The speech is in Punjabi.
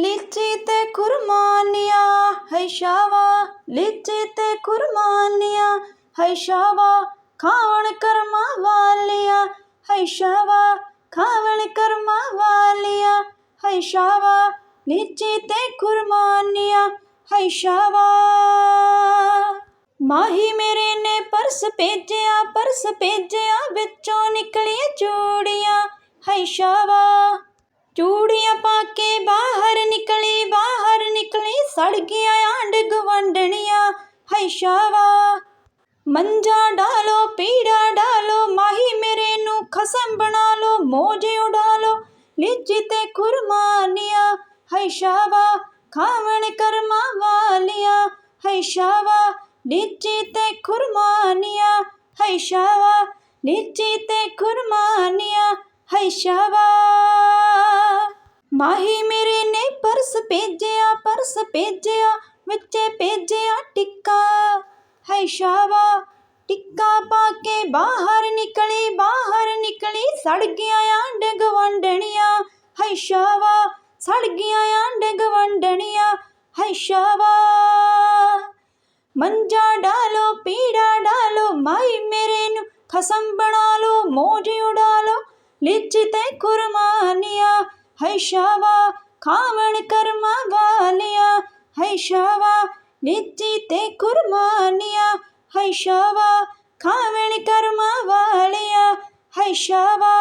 ਲੀਚੀ ਤੇ ਖੁਰਮਾਨੀਆਂ ਹੈ ਸ਼ਾਵਾ, ਲੀਚੀ ਤੇ ਖੁਰਮਾਨੀਆਂ ਹੈ ਖਾਵਣ ਕਰਮਾਂ ਵਾਲੀਆਂ ਹੈ ਸ਼ਾਵਾ, ਖਾਵਣ ਕਰਮਾਂ ਵਾਲੀਆਂ ਹੈ ਸ਼ਾਵਾ, ਲੀਚੀ ਤੇ ਖੁਰਮਾਨੀਆਂ ਹੈ ਸ਼ਾਵਾ। ਮਾਹੀ ਮੇਰੇ ਨੇ ਪਰਸ ਭੇਜਿਆ ਪਰਸ ਭੇਜਿਆ, ਵਿੱਚੋਂ ਨਿਕਲੀਆਂ ਚੂੜੀਆਂ ਹੈ ਸ਼ਾਵਾ। ਚੂੜੀਆਂ ਸੜ ਗਿਆ ਆਂਡ ਗਵੰਡਣੀਆਂ ਹੈ ਸ਼ਾਵਾ। ਮੰਜਾ ਡਾਲੋ, ਪੀੜਾ ਡਾਲੋ, ਮਾਹੀ ਮੇਰੇ ਨੂੰ ਖਸਮ ਬਣਾ ਲੋ ਮੋਜ ਉਡਾ ਲੋ ਲੀਚੀ ਤੇ ਖੁਰਮਾਨੀਆਂ ਹੈ ਸ਼ਾਵਾ। ਖਾਵਣ ਕਰਮਾਂ ਵਾਲੀਆਂ ਹੈ ਸ਼ਾਵਾ। ਲੀਚੀ ਤੇ ਖੁਰਮਾਨੀਆਂ ਹੈ ਸ਼ਾਵਾ। ਲੀਚੀ ਤੇ ਖੁਰਮਾਨੀਆਂ ਹੈ ਸ਼ਾਵਾ। ਮਾਹੀ ਮੇਰੇ ਪਰਸ ਭੇਜਿਆ ਪਰਸ ਭੇਜਿਆ, ਵਿੱਚੇ ਭੇਜਿਆ ਟਿੱਕਾ। ਹੈ ਸ਼ਾਵਾ, ਟਿੱਕਾ ਪਾ ਕੇ ਬਾਹਰ ਨਿਕਲੀ ਬਾਹਰ ਨਿਕਲੀ ਸੜ ਗਿਆ ਆਂਡ ਗਵੰਡਣੀਆਂ ਹੈ ਸ਼ਾਵਾ, ਸੜ ਗਿਆ ਆਂਡ ਗਵੰਡਣੀਆਂ ਹੈ ਸ਼ਾਵਾ ਮੰਜਾ ਡਾਲੋ, ਪੀੜਾ ਡਾਲੋ, ਮਾਈ ਮੇਰੇ ਨੂੰ ਖਸਮ ਬਣਾ ਲੋ ਮੋਜ ਉਡਾ ਲੋ ਲੀਚੀ ਤੇ ਖੁਰਮਾਨੀਆਂ। ਹੈ ਸ਼ਾਵਾ ਖਾਵਣ ਕਰਮਾ ਵਾਲਿਆ ਹੈ ਸ਼ਾਵਾ ਲੀਚੀ ਤੇ ਖੁਰਮਾਨੀਆਂ ਹੈ ਸ਼ਾਵਾ ਖਾਵਣ ਕਰਮਾ ਵਾਲੀਆਂ ਹੈ ਸ਼ਾਵਾ।